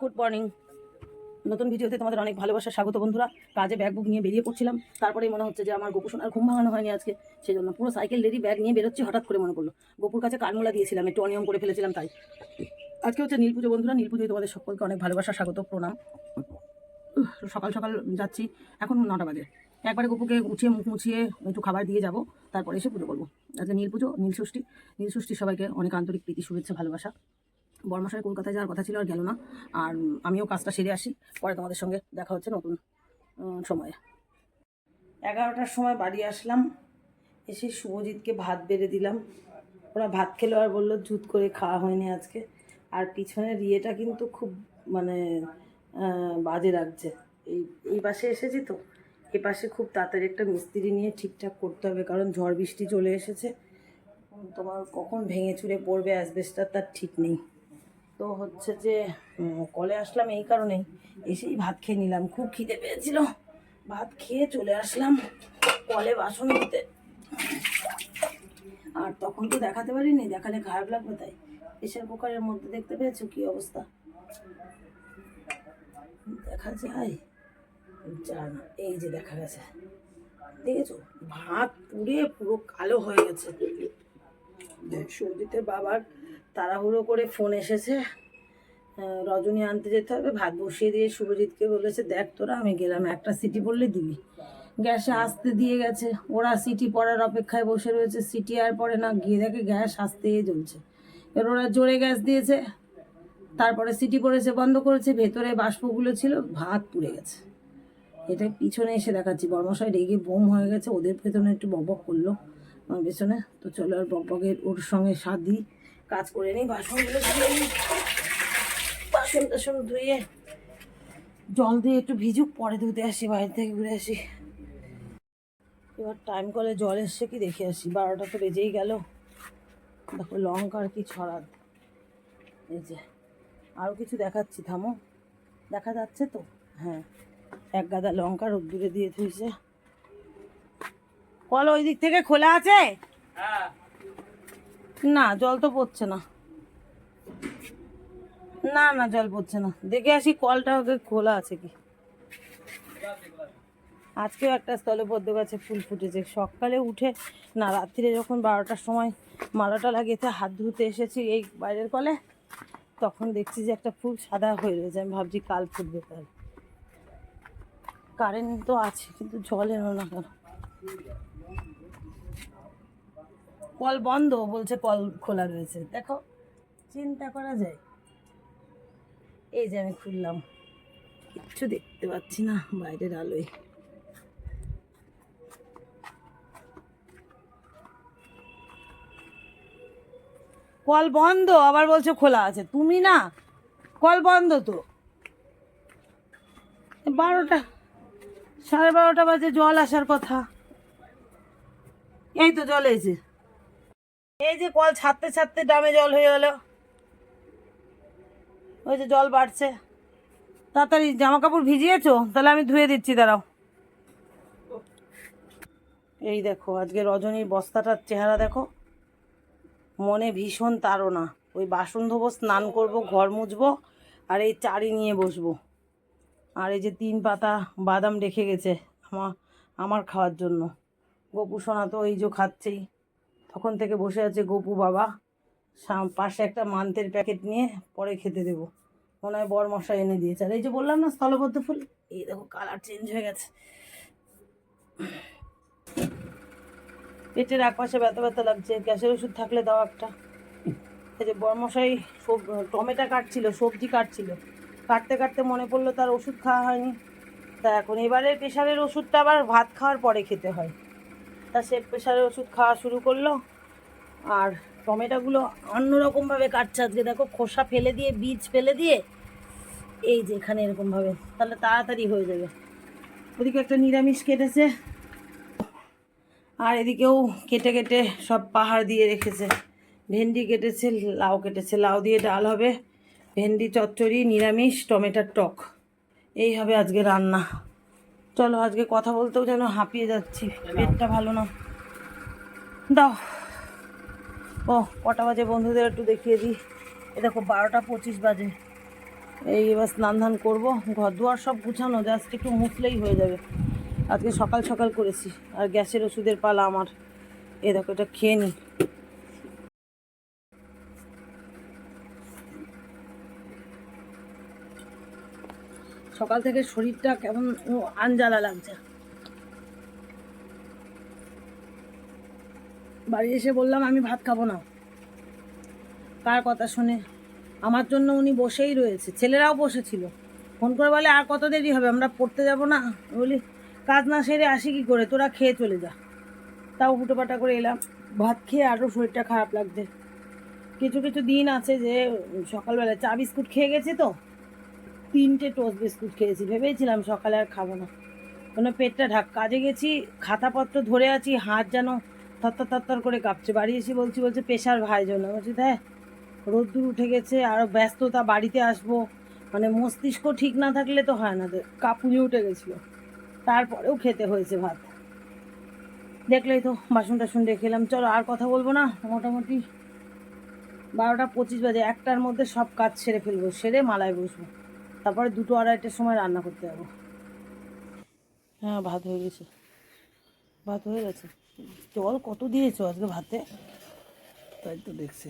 Good morning নতুন ভিডিওতে তোমাদের অনেক ভালোবাসা। স্বাগত বন্ধুরা। কাজে ব্যাগ বুক নিয়ে বেরিয়ে পড়ছিলাম। তারপরেই মনে হচ্ছে যে আমার গোপু সোনার ঘুম ভাঙানো হয়নি আজকে। সেই জন্য পুরো সাইকেল রেডি ব্যাগ নিয়ে বেরোচ্ছি, হঠাৎ করে মনে পড়ল। গোপুর কাছে কানমূলা দিয়েছিলাম, একটু অনিয়ম করে ফেলেছিলাম তাই। আজকে হচ্ছে নীল পুজো বন্ধুরা। নীল পুজোয় তোমাদের সকলকে অনেক ভালোবাসা, স্বাগত, প্রণাম। সকাল সকাল যাচ্ছি। এখন নটা বাজে। একবারে গপুকে উঠিয়ে মুখ মুছিয়ে একটু খাবার দিয়ে যাব। তারপরে এসে পুজো করব। আজকে নীল পুজো, নীল ষষ্ঠী। নীল ষষ্ঠী সবাইকে অনেক আন্তরিক প্রীতি, শুভেচ্ছা, ভালোবাসা। বর্মশাই কলকাতায় যাওয়ার কথা ছিল আর গেল না। আর আমিও কাজটা সেরে আসি। পরে তোমাদের সঙ্গে দেখা হচ্ছে নতুন সময়ে। এগারোটার সময় বাড়ি আসলাম। এসে শুভজিৎকে ভাত বেড়ে দিলাম। ওরা ভাত খেলো আর বলল জুত করে খাওয়া হয়নি আজকে। আর পিছনের ইয়েটা কিন্তু খুব মানে বাজে লাগছে। এই এই পাশে এসেছি তো। এ পাশে খুব তাড়াতাড়ি একটা মিস্ত্রি নিয়ে ঠিকঠাক করতে হবে, কারণ ঝড় বৃষ্টি চলে এসেছে। তোমার কখন ভেঙে চুরে পড়বে অ্যাসবেস্টার তার ঠিক নেই। তো হচ্ছে যে কলে আসলাম এই কারণেই। এসেই ভাত খেয়ে নিলাম। খুব খিদে পেয়েছিল। ভাত খেয়ে চলে আসলাম কলে বাসন ধুতে। আর তখন তো দেখাতে পারিনি, দেখালে খারাপ লাগবে তাই। প্রেশার কুকারের মধ্যে দেখতে পেয়েছ কি অবস্থা? দেখা যায়। যায় না, এই যে দেখা গেছে। দেখেছ? ভাত পুড়ে পুরো কালো হয়ে গেছে। সবজিতে বাবার তাড়াহুড়ো করে ফোন এসেছে। রজনী আনতে যেতে হবে, ভাত বসিয়ে দিয়ে শুভজিৎকে বলেছে, দেখ তোরা, আমি গেলাম, একটা সিটি পড়লে দিবি। গ্যাসে আসতে দিয়ে গেছে। ওরা সিটি পড়ার অপেক্ষায় বসে রয়েছে। সিটি আর পরে না, গিয়ে দেখে গ্যাস আসতেই জ্বলছে। এবার ওরা জোরে গ্যাস দিয়েছে, তারপরে সিটি পড়েছে, বন্ধ করেছে, ভেতরে বাষ্পগুলো ছিল, ভাত পুড়ে গেছে। এটা পিছনে এসে দেখাচ্ছি। বর্মশাই রেগে বোম হয়ে গেছে, ওদের পেছনে একটু বকবক করল আমার পেছনে। তো চলো আর বকবকের ওর সঙ্গে সাথ দিই কাজ করে নিই বাসনগুলো ধুয়ে নিই বাসন টাসন ধুয়ে জল দিয়ে একটু ভিজুক, পরে ধুতে আসি বাইরে থেকে ঘুরে আসি। এবার টাইম কলে জল এসছে কি দেখে আসি। বারোটা তো বেজেই গেল। দেখো লঙ্কার কি ছড়াত এই যে আরও কিছু দেখাচ্ছি, থামো। দেখা যাচ্ছে তো? হ্যাঁ এক গাদা লঙ্কা রোদ্দুরে দিয়ে থুইছে কল ওই দিক থেকে খোলা আছে? না, জল তো পড়ছে না। না না, জল পড়ছে না। দেখে আসি কলটা ওদের খোলা আছে কি। আজকেও একটা স্থলে স্থলপদ্ম গাছে ফুল ফুটেছে। সকালে উঠে, না, রাত্রিরে যখন বারোটার সময় মালাটা লাগিয়েছে, হাত ধুতে এসেছি এই বাইরের কলে, তখন দেখছি যে একটা ফুল সাদা হয়ে রয়েছে। আমি ভাবছি কাল ফুটবে কাল। কারেন্ট তো আছে, কিন্তু জল এলো না কেন? কল বন্ধ, বলছে কল খোলা রয়েছে। দেখো, চিন্তা করা যায়। এই যে আমি খুললাম। কিচ্ছু দেখতে পাচ্ছি না বাইরের আলোয়। কল বন্ধ, আবার বলছে খোলা আছে। তুমি না, কল বন্ধ তো। বারোটা, সাড়ে বারোটা বাজে, জল আসার কথা। এই তো জল এসে এই যে কল ছাড়তে ছাড়তে ডামে জল হয়ে গেল। ওই যে জল বাড়ছে। তাড়াতাড়ি জামা কাপড় ভিজিয়েছো? তাহলে আমি ধুয়ে দিচ্ছি, দাঁড়াও। এই দেখো, আজকে রজনীর বস্তাটার চেহারা দেখো। মনে ভীষণ তাড়না। ওই বাসন ধোবো, স্নান করব, ঘর মুছবো, আর এই চারি নিয়ে বসবো। আর এই যে তিন পাতা বাদাম রেখে গেছে আমার আমার খাওয়ার জন্য। গপু সোনা তো এই যে খাচ্ছেই। তখন থেকে বসে আছে গপু বাবা। পাশে একটা মান্তের প্যাকেট নিয়ে পরে খেতে দেবো। মনে হয় বর মশা এনে দিয়েছে। আর এই যে বললাম না, স্থলবদ্ধ ফুল, এই দেখো কালার চেঞ্জ হয়ে গেছে। পেটের এক পাশে ব্যথা ব্যথা লাগছে, গ্যাসের ওষুধ থাকলে দাও একটা। এই যে বরমশাই সব টমেটো কাটছিল, সবজি কাটছিল। কাটতে কাটতে মনে পড়ল তার ওষুধ খাওয়া হয়নি। তা এখন এবারে প্রেশারের ওষুধটা আবার ভাত খাওয়ার পরে খেতে হয়। তা সে প্রেশারের ওষুধ খাওয়া শুরু করল। আর টমেটোগুলো অন্যরকমভাবে কাটছে আজকে। দেখো, খোসা ফেলে দিয়ে, বীজ ফেলে দিয়ে, এই যে এখানে এরকমভাবে। তাহলে তাড়াতাড়ি হয়ে যাবে। ওদিকে একটা নিরামিষ কেটেছে। আর এদিকেও কেটে কেটে সব পাহাড় দিয়ে রেখেছে। ভেন্ডি কেটেছে, লাউ কেটেছে। লাউ দিয়ে ডাল হবে। ভেন্ডি চচ্চড়ি, নিরামিষ, টমেটোর টক। এই হবে আজকে রান্না। চলো, আজকে কথা বলতেও যেন হাঁপিয়ে যাচ্ছি। পেটটা ভালো না। দাও। ও, কটা বাজে বন্ধুদের একটু দেখিয়ে দিই। এ দেখো, বারোটা পঁচিশ বাজে। এই এবার স্নান ধান করব। ঘর দুয়ার সব গুছানো, জাস্ট একটু মুছলেই হয়ে যাবে। আজকে সকাল সকাল করেছি। আর গ্যাসের ওষুধের পালা আমার। এ দেখো, এটা খেয়ে নি। সকাল থেকে শরীরটা কেমন ও আনজ্বালা লাগছে। বাড়ি এসে বললাম, আমি ভাত খাব না। কার কথা শুনে আমার জন্য উনি বসেই রয়েছে। ছেলেরাও বসেছিল। ফোন করে বলে, আর কত দেরি হবে? আমরা পড়তে যাব না? বলি, কাজ না সেরে আসি কি করে? তোরা খেয়ে চলে যা। তাও হুটোপাটা করে এলাম। ভাত খেয়ে আরও শরীরটা খারাপ লাগছে। কিছু কিছু দিন আছে যে সকালবেলা চা বিস্কুট খেয়ে গেছে তো? তিনটে টোস্ট বিস্কুট খেয়েছি। ভেবেছিলাম সকালে আর খাব না। কোনো পেটটা ঢাক কাজে গেছি, খাতাপত্র ধরে আছি, হাত যেন থরথর থরথর করে কাঁপছে। বাড়ি এসে বলছি, বলছে প্রেশার ভাই জন্য বলছি, দেখ, রোদ্দুর উঠে গেছে আরও ব্যস্ততা, বাড়িতে আসব। মানে মস্তিষ্ক ঠিক না থাকলে তো হয় না তো কাপুনি উঠে গেছিল। তারপরেও খেতে হয়েছে ভাত। দেখলেই তো বাসন টাসন রেখে এলাম। চলো, আর কথা বলব না। মোটামুটি বারোটা পঁচিশ বাজে। একটার মধ্যে সব কাজ সেরে ফেলব। সেরে মালায় বসবো। তারপরে দুটো আড়াইটার সময় রান্না করতে যাব। হ্যাঁ ভাত হয়ে গেছে। ভাত হয়ে গেছে। জল কত দিয়েছ আজকে ভাতে? তাই তো দেখছি।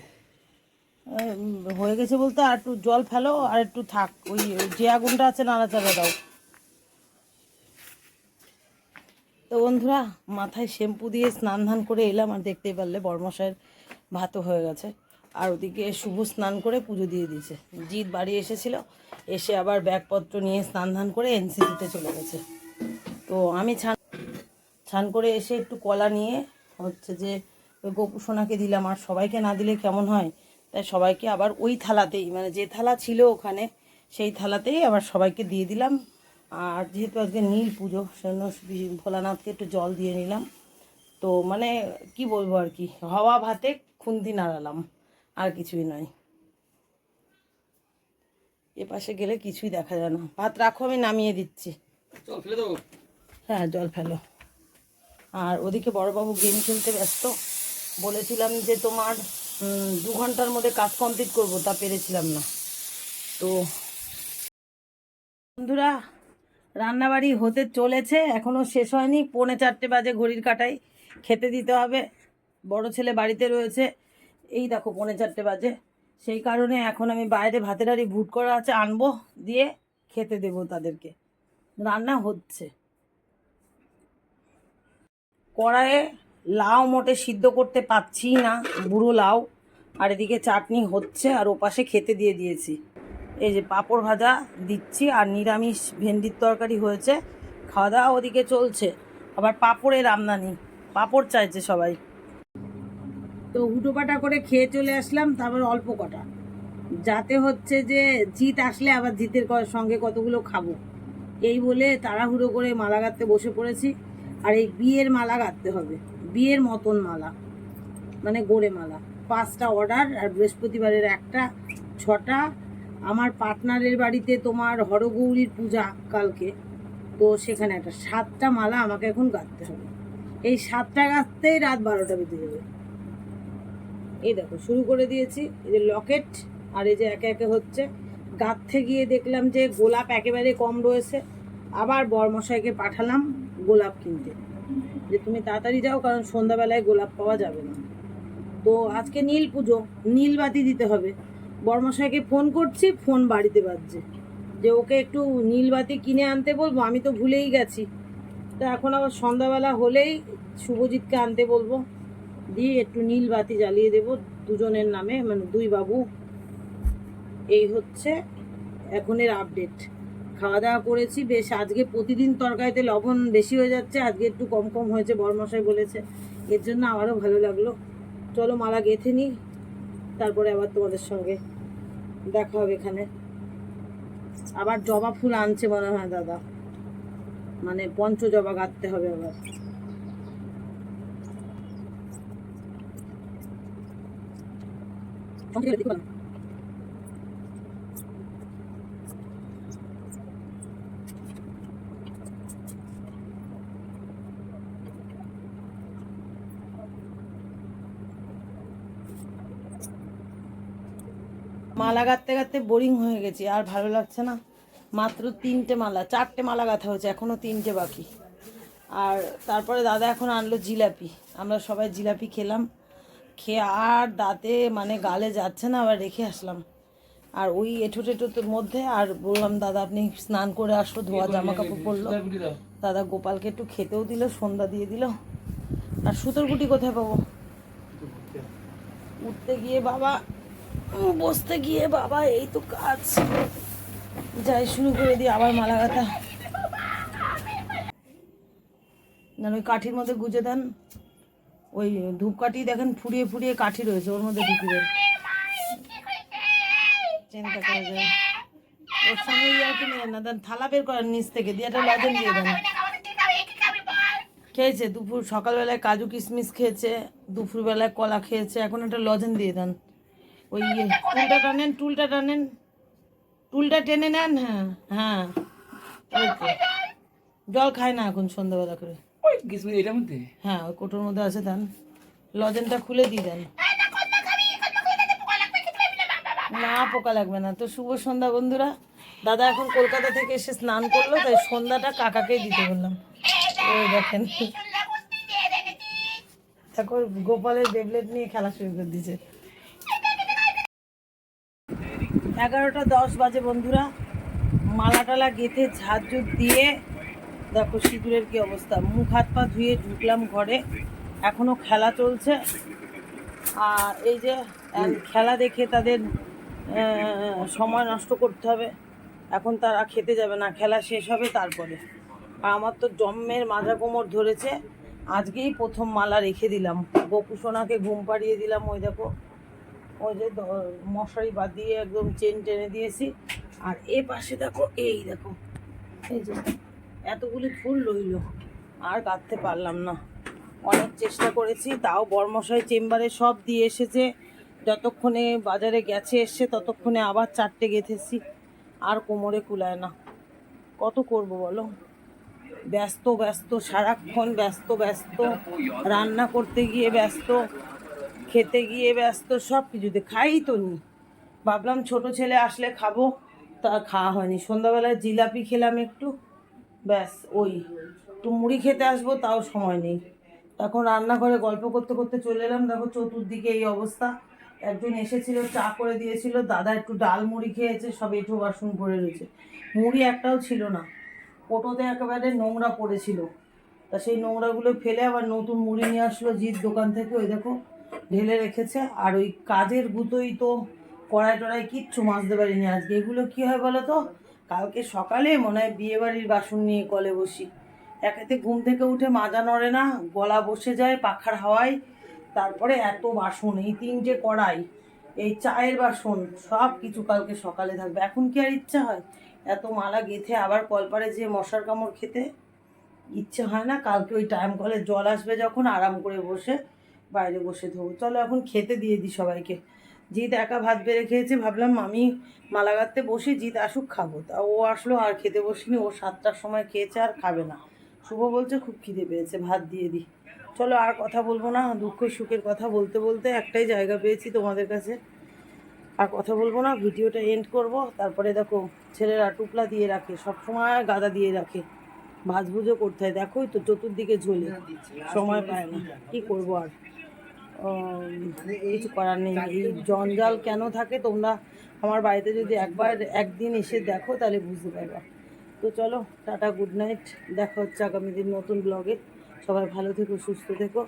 হয়ে গেছে বলতে আর একটু জল ফেলো আর একটু থাক। ওই ওই যে আগুনটা আছে নাড়াচাড়া দাও। তো বন্ধুরা মাথায় শ্যাম্পু দিয়ে স্নান ধান করে এলাম আর দেখতেই পারলে বড়মশাইয়ের ভাতও হয়ে গেছে। আর ওদিকে শুভ স্নান করে পুজো দিয়ে দিয়েছে। জিৎ বাড়ি এসেছিল, এসে আবার ব্যাগপত্র নিয়ে স্নান ধান করে এনসিপিতে চলে গেছে। তো আমি ছান ছান করে এসে একটু কলা নিয়ে হচ্ছে যে ওই গোপু সোনাকে দিলাম। আর সবাইকে না দিলে কেমন হয়? তাই সবাইকে আবার ওই থালাতেই মানে যে থালা ছিল ওখানে, সেই থালাতেই আবার সবাইকে দিয়ে দিলাম। আর যেহেতু আজকে নীল পুজো, সেজন্য ভোলানাথকে একটু জল দিয়ে নিলাম। তো মানে কি বলব আর কি, হাওয়া ভাতে খুন্তি নাড়ালাম। আর কিছুই নয়। এ পাশে গেলে কিছুই দেখা যায় না। ভাত রাখো আমি নামিয়ে দিচ্ছি। চল ফেলে দেবো? হ্যাঁ জল ফেলো। আর ওদিকে বড়বাবু গেম খেলতে ব্যস্ত। বলেছিলাম যে তোমার দু ঘণ্টার মধ্যে কাজ কমপ্লিট করব তা পেরেছিলাম না। তো বন্ধুরা রান্নাবাড়ি হতে চলেছে এখনও শেষ হয়নি। পৌনে চারটে বাজে ঘড়ির কাটাই খেতে দিতে হবে। বড় ছেলে বাড়িতে রয়েছে। এই দেখো পৌনে চারটে বাজে। সেই কারণে এখন আমি বাইরে ভাতের হাঁড়ি ভুট করা আছে আনব, দিয়ে খেতে দেবো তাদেরকে। রান্না হচ্ছে। কড়াইয়ে লাউ মোটে সিদ্ধ করতে পাচ্ছি না, বুড়ো লাউ। আর এদিকে চাটনি হচ্ছে আর ওপাশে খেতে দিয়ে দিয়েছি। এই যে পাঁপড় ভাজা দিচ্ছি আর নিরামিষ ভেন্ডির তরকারি হয়েছে। খাওয়া দাওয়া ওদিকে চলছে। আবার পাঁপড়ের আমদানি। পাঁপড় চাইছে সবাই। তো হুটোপাটা করে খেয়ে চলে আসলাম, তারপর অল্প কটা। যাতে হচ্ছে যে জিত আসলে আবার জিতের সঙ্গে কতগুলো খাব। এই বলে তাড়াহুড়ো করে মালা গাঁথতে বসে পড়েছি। আর এই বিয়ের মালা গাঁথতে হবে। বিয়ের মতন মালা। মানে গোড়ে মালা। পাঁচটা অর্ডার আর বৃহস্পতিবারের একটা, ছটা। আমার পার্টনারের বাড়িতে তোমার হরগৌরীর পূজা কালকে। তো সেখানে একটা সাতটা মালা আমাকে এখন গাঁথতে হবে। এই সাতটা গাঁথতেই রাত বারোটা বেজে যাবে। এই দেখো, শুরু করে দিয়েছি। এই যে লকেট, আর এই যে একে একে হচ্ছে। গাঁথতে গিয়ে দেখলাম যে গোলাপ একেবারে কম রয়েছে। আবার বরমশাইকে পাঠালাম গোলাপ কিনতে। যে তুমি তাড়াতাড়ি যাও, কারণ সন্ধ্যাবেলায় গোলাপ পাওয়া যাবে না। তো আজকে নীল পুজো, নীল বাতি দিতে হবে। বর্মশাইকে ফোন করছি, ফোন বাড়িতে বাজছে। যে ওকে একটু নীল বাতি কিনে আনতে বলব, আমি তো ভুলেই গেছি। তো এখন আবার সন্ধ্যাবেলা হলেই শুভজিৎকে আনতে বলব। দিয়ে একটু নীল বাতি জ্বালিয়ে দেব দুজনের নামে মানে দুই বাবু। এই হচ্ছে এখনের আপডেট খাওয়া দাওয়া করেছি, বেশ আজকে প্রতিদিন তরকারিতে লবণ বেশি হয়ে যাচ্ছে, আজকে একটু কম কম হয়েছে, বরমশাই বলেছে। এর জন্য আমারও ভালো লাগল। চলো মালা গেঁথে নিই, তারপরে আবার তোমাদের সঙ্গে দেখা হবে এখানে। আবার জবা ফুল আনছে মনে হয় দাদা। মানে পঞ্চ জবা গাঁথতে হবে আবার। মালা গাঁথতে গাঁথতে বোরিং হয়ে গেছি, আর ভালো লাগছে না। মাত্র তিনটে মালা, চারটে মালা গাঁথা হয়েছে এখনও তিনটে বাকি। আর তারপরে দাদা এখন আনলো জিলাপি। আমরা সবাই জিলাপি খেলাম। খেয়ে আর দাঁতে মানে গালে যাচ্ছে না আবার রেখে আসলাম। আর ওই এঁঠো টেঠোর মধ্যে আর বললাম দাদা আপনি স্নান করে আসো ধোয়া জামা কাপড় পরলো। দাদা গোপালকে একটু খেতেও দিল সন্ধ্যা দিয়ে দিল। আর সুতোর গুটি কোথায় পাবো? উঠতে গিয়ে বাবা বসতে গিয়ে বাবা এই তো কাজ যাই শুরু করে দিই আবার মালা গাঁথা না ওই কাঠির মধ্যে গুজে দেন। ওই ধূপকাঠি দেখেন ফুরিয়ে ফুরিয়ে কাঠি রয়েছে, ওর মধ্যে ঢুকে দেন। চিন্তা করা যায় ওর সঙ্গে ইয়ে কি নেই না দেন, থালা বের করেন নিচ থেকে, দিয়ে একটা লজেন দিয়ে দেন। খেয়েছে, দুপুর সকালবেলায় কাজু কিশমিশ খেয়েছে, দুপুরবেলায় কলা খেয়েছে, এখন একটা লজেন দিয়ে দেন। ওই ইয়ে টুলটা টানেন টুলটা টানেন। টুলটা টেনে নেন হ্যাঁ হ্যাঁ। জল খায় না এখন সন্ধ্যাবেলা করে। কিসমিস এটার মধ্যে? হ্যাঁ ওই কোটোর মধ্যে আছে দেন লজেনটা খুলে দিয়ে দেন। না পোকা লাগবে না। তো শুভ সন্ধ্যা বন্ধুরা। দাদা এখন কলকাতা থেকে এসে স্নান করল তাই সন্ধ্যাটা কাকাকেই দিতে বললাম। ওই দেখেন। এখন গোপালের বেবলেট নিয়ে খেলা শুরু করে দিয়েছে। এগারোটা দশ বাজে বন্ধুরা। মালা টালা গেঁথে ঝাড়ঝুট দিয়ে দেখো সিঁদুরের কি অবস্থা। মুখ হাত পা ধুয়ে ঢুকলাম ঘরে। এখনও খেলা চলছে। আর এই যে খেলা দেখে তাদের সময় নষ্ট করতে হবে। এখন তারা খেতে যাবে না। খেলা শেষ হবে তারপরে। আর আমার তো জম্মের মাজা কোমর ধরেছে। আজকেই প্রথম মালা রেখে দিলাম। গোপুসোনাকে ঘুম পাড়িয়ে দিলাম। ওই দেখো, ওই যে মশারি বাদ দিয়ে একদম চেন টেনে দিয়েছি। আর এ পাশে দেখো, এই দেখো, এই যে এতগুলি ফুল রইল। আর কাটতে পারলাম না। অনেক চেষ্টা করেছি, তাও বর্মশাই চেম্বারে সব দিয়ে এসেছে। যতক্ষণে বাজারে গেছে এসছে, ততক্ষণে আবার চারটে গেঁথেছি। আর কোমরে কুলায় না। কত করব বলো? ব্যস্ত ব্যস্ত, সারাক্ষণ ব্যস্ত ব্যস্ত। রান্না করতে গিয়ে ব্যস্ত, খেতে গিয়ে ব্যস্ত, সব কিছুতে খাই তো নি। ভাবলাম ছোট ছেলে আসলে খাব। তা খাওয়া হয়নি। সন্ধ্যাবেলায় জিলাপি খেলাম একটু। ব্যাস, ওই। একটু মুড়ি খেতে আসব, তাও সময় নেই। তখন রান্নাঘরে গল্প করতে করতে চলে এলাম। দেখো চতুর্দিকে এই অবস্থা। একজন এসেছিল, চা করে দিয়েছিল। দাদা একটু ডাল মুড়ি খেয়েছে, সব এঁঠো বাসন পড়ে রয়েছে। মুড়ি একটাও ছিল না। কোটোতে একেবারে নোংরা পড়েছিল। তা সেই নোংরাগুলো ফেলে আবার নতুন মুড়ি নিয়ে আসলো জিৎ দোকান থেকে। ওই দেখো, ঢেলে রেখেছে। আর ওই কাজের গুতোই তো কড়াই টড়াই কিচ্ছু মাজতে পারিনি আজকে। এগুলো কী হয় বলো তো? কালকে সকালে মনে হয় বিয়ে বাড়ির বাসন নিয়ে কলে বসি। একেতে ঘুম থেকে উঠে মাজা নড়ে না, গলা বসে যায় পাখার হাওয়ায়। তারপরে এত বাসন, এই তিনটে কড়াই, এই চায়ের বাসন, সব কিছু কালকে সকালে থাকবে। এখন কি আর ইচ্ছা হয়? এত মালা গেথে আবার কলপারে যে মশার কামড় খেতে? ইচ্ছে হয় না, কালকে ওই টাইম কলে জল আসবে যখন, আরাম করে বসে বাইরে বসে ধোবো। চলো এখন খেতে দিয়ে দিই সবাইকে। জিৎ একা ভাত বেড়ে খেয়েছে ভাবলাম আমি মালা গাঁথতে বসে জিৎ আসুক খাব। তা ও আসলো আর খেতে বসিনি ও সাতটার সময় খেয়েছে আর খাবে না। শুভ বলছে খুব খিদে পেয়েছে ভাত দিয়ে দিই। চলো আর কথা বলব না দুঃখ সুখের কথা বলতে বলতে একটাই জায়গা পেয়েছি তোমাদের কাছে। আর কথা বলব না ভিডিওটা এন্ড করব তারপরে দেখো ছেলেরা টুপলা দিয়ে রাখে সব সময় গাদা দিয়ে রাখে। ভাজভুজও করতে হয় দেখোই তো চতুর্দিকে ঝোলে সময় পায় না। কি করব আর? কিছু করার নেই। এই জঞ্জাল কেন থাকে? তোমরা আমার বাড়িতে যদি একবার, একদিন এসে দেখো, তাহলে বুঝতে পারবা। তো চলো, টাটা গুড নাইট দেখা হচ্ছে আগামী দিন নতুন ব্লগে সবাই ভালো থেকো, সুস্থ থেকো।